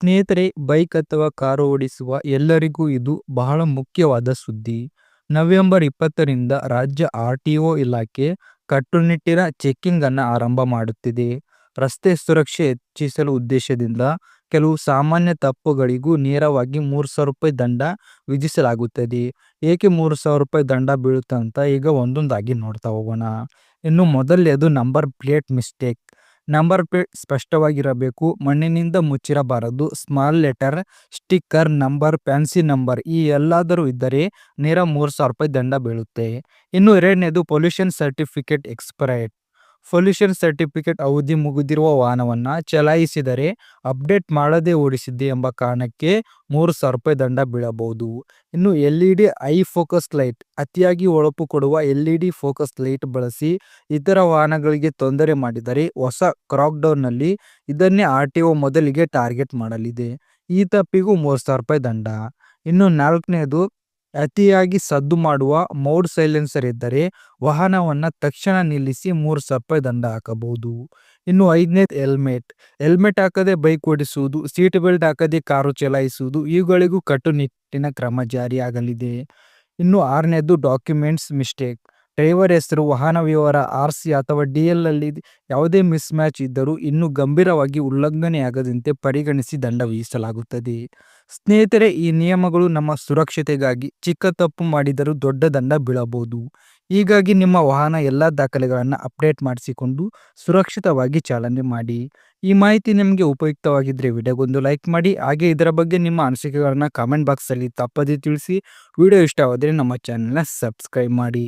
ಸ್ನೇಹಿತರೆ, ಬೈಕ್ ಅಥವಾ ಕಾರು ಓಡಿಸುವ ಎಲ್ಲರಿಗೂ ಇದು ಬಹಳ ಮುಖ್ಯವಾದ ಸುದ್ದಿ. ನವೆಂಬರ್ ಇಪ್ಪತ್ತರಿಂದ ರಾಜ್ಯ ಆರ್ ಟಿ ಒ ಇಲಾಖೆ ಕಟ್ಟುನಿಟ್ಟಿನ ಚೆಕ್ಕಿಂಗ್ ಅನ್ನು ಆರಂಭ ಮಾಡುತ್ತಿದೆ. ರಸ್ತೆ ಸುರಕ್ಷೆ ಹೆಚ್ಚಿಸಲು ಉದ್ದೇಶದಿಂದ ಕೆಲವು ಸಾಮಾನ್ಯ ತಪ್ಪುಗಳಿಗೂ ನೇರವಾಗಿ ಮೂರು ಸಾವಿರ ರೂಪಾಯಿ ದಂಡ ವಿಧಿಸಲಾಗುತ್ತದೆ. ಏಕೆ ಮೂರು ಸಾವಿರ ರೂಪಾಯಿ ದಂಡ ಬೀಳುತ್ತಂತ ಈಗ ಒಂದೊಂದಾಗಿ ನೋಡ್ತಾ ಹೋಗೋಣ. ಇನ್ನು ಮೊದಲನೇದು number plate mistake. Number plate ಸ್ಪಷ್ಟವಾಗಿರಬೇಕು. ಮಣ್ಣಿನಿಂದ ಮುಚ್ಚಿರಬಾರದು. Small letter, sticker number, fancy number ಈ ಎಲ್ಲಾದರೂ ಇದ್ದರೆ ನೇರ ಮೂರು ಸಾವಿರ ರೂಪಾಯಿ ದಂಡ ಬೀಳುತ್ತೆ. ಇನ್ನು ಎರಡನೇದು, pollution certificate expired pollution certificate ಅವಧಿ ಮುಗಿದಿರುವ ವಾಹನವನ್ನು ಚಲಾಯಿಸಿದರೆ ಅಪ್ಡೇಟ್ ಮಾಡದೇ ಓಡಿಸಿದ್ದೆ ಎಂಬ ಕಾರಣಕ್ಕೆ ಮೂರು ಸಾವಿರ ರೂಪಾಯಿ ದಂಡ ಬೀಳಬಹುದು. ಇನ್ನು L E D I focus light, ಅತಿಯಾಗಿ ಹೊಳಪು ಕೊಡುವ L E D focus light ಬಳಸಿ ಇತರ ವಾಹನಗಳಿಗೆ ತೊಂದರೆ ಮಾಡಿದರೆ ಹೊಸ ಕ್ರಾಕ್ಡೌನ್ನಲ್ಲಿ ಇದನ್ನೇ ಆರ್ ಟಿ ಒ ಮೊದಲಿಗೆ ಟಾರ್ಗೆಟ್ ಮಾಡಲಿದೆ. ಈ ತಪ್ಪಿಗೂ ಮೂರು ಸಾವಿರ ರೂಪಾಯಿ ದಂಡ. ಇನ್ನು ನಾಲ್ಕನೇದು ಅತಿಯಾಗಿ ಸದ್ದು ಮಾಡುವ ಮೌಡ್ ಸೈಲೆನ್ಸರ್ ಇದ್ದರೆ ವಾಹನವನ್ನು ತಕ್ಷಣ ನಿಲ್ಲಿಸಿ ಮೂರು ಸಾವಿರ ದಂಡ ಹಾಕಬಹುದು. ಇನ್ನು ಐದನೇದು ಹೆಲ್ಮೆಟ್. ಹೆಲ್ಮೆಟ್ ಹಾಕದೆ ಬೈಕ್ ಓಡಿಸುವುದು, ಸೀಟ್ ಬೆಲ್ಟ್ ಹಾಕದೆ ಕಾರು ಚಲಾಯಿಸುವುದು ಇವುಗಳಿಗೂ ಕಟ್ಟುನಿಟ್ಟಿನ ಕ್ರಮ ಜಾರಿಯಾಗಲಿದೆ ಇನ್ನು ಆರನೇದು ಡಾಕ್ಯುಮೆಂಟ್ಸ್ ಮಿಸ್ಟೇಕ್. ಡ್ರೈವರ್ ಹೆಸರು, ವಾಹನ ವಿವರ ಆರ್ ಸಿ ಅಥವಾ ಡಿ ಎಲ್ ಅಲ್ಲಿ ಯಾವುದೇ ಮಿಸ್ ಮ್ಯಾಚ್ ಇದ್ದರೂ ಇನ್ನೂ ಗಂಭೀರವಾಗಿ ಉಲ್ಲಂಘನೆಯಾಗದಂತೆ ಪರಿಗಣಿಸಿ ದಂಡ ವಿಧಿಸಲಾಗುತ್ತದೆ. ಸ್ನೇಹಿತರೆ, ಈ ನಿಯಮಗಳು ನಮ್ಮ ಸುರಕ್ಷತೆಗಾಗಿ ಚಿಕ್ಕ ತಪ್ಪು ಮಾಡಿದರೂ ದೊಡ್ಡ ದಂಡ ಬೀಳಬಹುದು. ಹೀಗಾಗಿ ನಿಮ್ಮ ವಾಹನ ಎಲ್ಲ ದಾಖಲೆಗಳನ್ನು ಅಪ್ಡೇಟ್ ಮಾಡಿಸಿಕೊಂಡು ಸುರಕ್ಷಿತವಾಗಿ ಚಾಲನೆ ಮಾಡಿ. ಈ ಮಾಹಿತಿ ನಿಮಗೆ ಉಪಯುಕ್ತವಾಗಿದ್ದರೆ ವಿಡಿಯೋಗೊಂದು ಲೈಕ್ ಮಾಡಿ. ಹಾಗೆ ಇದರ ಬಗ್ಗೆ ನಿಮ್ಮ ಅನಿಸಿಕೆಗಳನ್ನು ಕಾಮೆಂಟ್ ಬಾಕ್ಸಲ್ಲಿ ತಪ್ಪದೇ ತಿಳಿಸಿ. ವಿಡಿಯೋ ಇಷ್ಟವಾದರೆ ನಮ್ಮ ಚಾನಲ್ನ ಸಬ್ಸ್ಕ್ರೈಬ್ ಮಾಡಿ.